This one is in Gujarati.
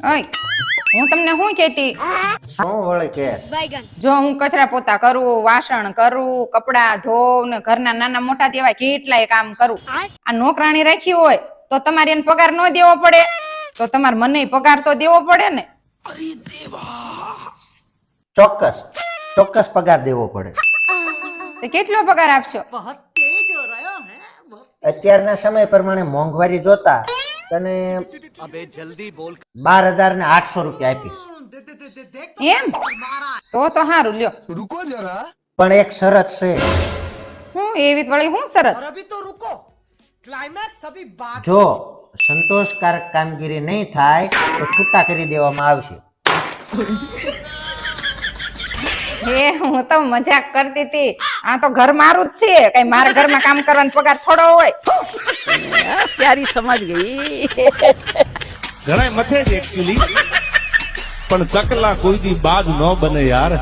ઓય હું તમને શું કહેતી? શું વળે કે? જો હું કચરા પોતા કરું વાસણ કરું કપડા ધોઉં ને ઘરના નાના મોટા તેવા કેટલાય કામ કરું. આ? નોકરાણી રાખી હોય તો તમારે એને પગાર ન દેવો પડે. તો તમારે મને પગાર તો દેવો પડે ને. ચોક્કસ ચોક્કસ પગાર દેવો પડે. તો કેટલો પગાર આપશો? અત્યારના સમય પ્રમાણે મોંઘવારી જોતા તને અબે જલ્દી બોલ. 12800 રૂપિયા આપીશ. એમ? તો તો હારું લ્યો. રૂકો જરા. પણ એક શરત છે. હું એવી વળી હું શરત? અભી તો રૂકો. ક્લાઇમેક્સ અભી બાત જો સંતોષકારક કામગીરી નહીં થાય તો છૂટા કરી દેવામાં આવશે. હે હું તો મજાક કરતી હતી. આ તો ઘર મારું જ છે. કઈ મારા ઘરમાં કામ કરવાનો પગાર થોડો હોય. ત્યારી સમજ ગઈ. ઘણા મથે છે એકચ્યુઅલી પણ ચકલા કોઈ દી બાજ ન બને યાર.